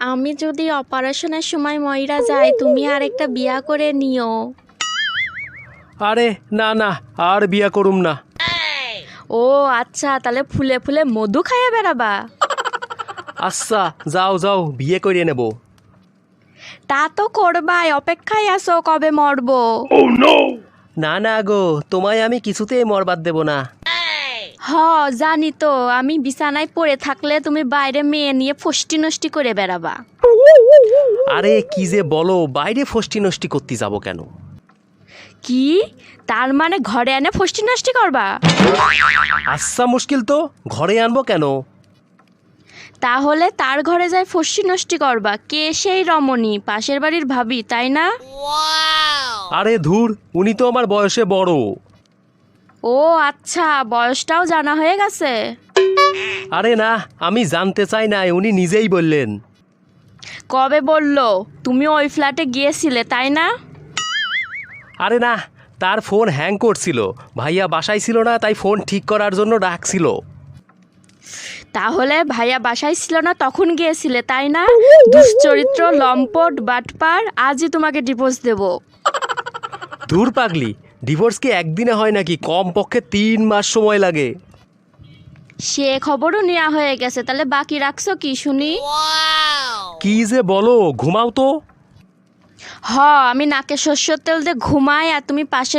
আমি যদি অপারেশনের সময় ময়রা যাই তুমি আর একটা বিয়া করে নিও। আরে না না আর বিয়া করুম না। ও আচ্ছা তাহলে ফুলে ফুলে মধু খাইয়ে বেড়াবা। আচ্ছা যাও যাও বিয়ে করিয়ে নেব। তা তো করবাই অপেক্ষায় আসো কবে মরবো? না না গো তোমায় আমি কিছুতেই মরবাদ দেব না। হ জানি তো। আমি বিছানায় পড়ে থাকলে তুমি বাইরে মেয়ে নিয়ে ফষ্টি নষ্টি করে বেড়াবা। আরে কি যে বলো বাইরে ফষ্টি নষ্টি করতে যাব কেন? কি? তার মানে ঘরে এনে ফষ্টি নষ্টি করবা? আচ্ছা মুশকিল তো। ঘরে আনব কেন? তাহলে তার ঘরে যায় ফষ্টি নষ্টি করবা। কে সেই রমণী? পাশের বাড়ির ভাবি তাই না? আরে ধুর উনি তো আমার বয়সে বড়। ও আচ্ছা বয়সটাও জানা হয়ে গেছে। আরে না আমি জানতে চাই না উনি নিজেই বললেন। কবে বলল? তুমি ওই ফ্ল্যাটে গিয়েছিলে তাই না? আরে না তার ফোন হ্যাং করছিল। ভাইয়া বাসায় ছিল না তাই ফোন ঠিক করার জন্য ডাকছিল। তাহলে ভাইয়া বাসায় ছিল না তখন গিয়েছিলে তাই না? দুশ্চরিত্র লম্পট বাটপার আজই তোমাকে ডিভোর্স দেব। ধুর পাগলি ডিভোর্স কি একদিনে হয় নাকি? কমপক্ষে তিন মাস সময় লাগে। সে খবরও নেওয়া হয়ে গেছে তাহলে বাকি রাখছো কি শুনি? কি যে বলো ঘুমাও তো। হ আমি নাকে শস্য তেল দিয়ে ঘুমাই আর তুমি পাশে